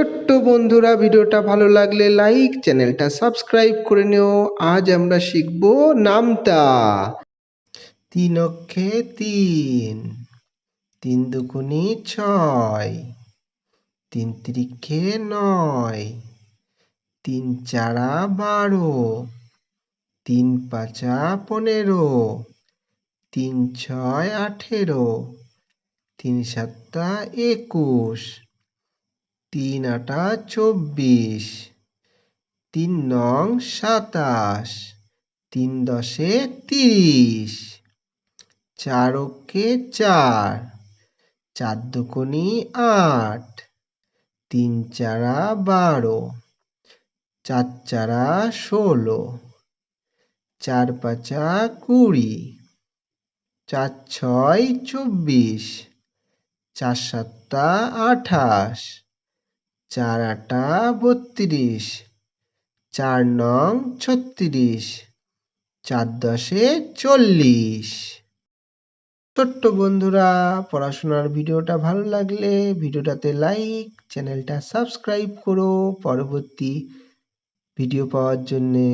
ছোট্ট বন্ধুরা, ভিডিওটা ভালো লাগলে লাইক চ্যানেলটা সাবস্ক্রাইব করে নিও। আজ আমরা শিখব নামতা তিন অক্ষে তিন তিন দুগুনি ছয়, তিন ত্রিক্ষে নয়, তিন চারা বারো, তিন পাঁচা পনেরো, তিন ছয় আঠেরো, তিন সাতটা একুশ। তিন আটা চব্বিশ, তিন নং সাতাশ, তিন দশে তিরিশ, চার অক্ষে চার চার দুকোনি আট, তিন চারা বারো, চার চারা ষোলো, চার পাঁচা কুড়ি, চার ছয় চব্বিশ, চার সাতটা আঠাশ চার আটা বত্রিশ, চার নং ছত্রিশ, চার দশে চল্লিশ। ছোট্ট বন্ধুরা, পড়াশোনার ভিডিওটা ভালো লাগলে ভিডিওটাতে লাইক, চ্যানেলটা সাবস্ক্রাইব করো পরবর্তী ভিডিও পাওয়ার জন্যে।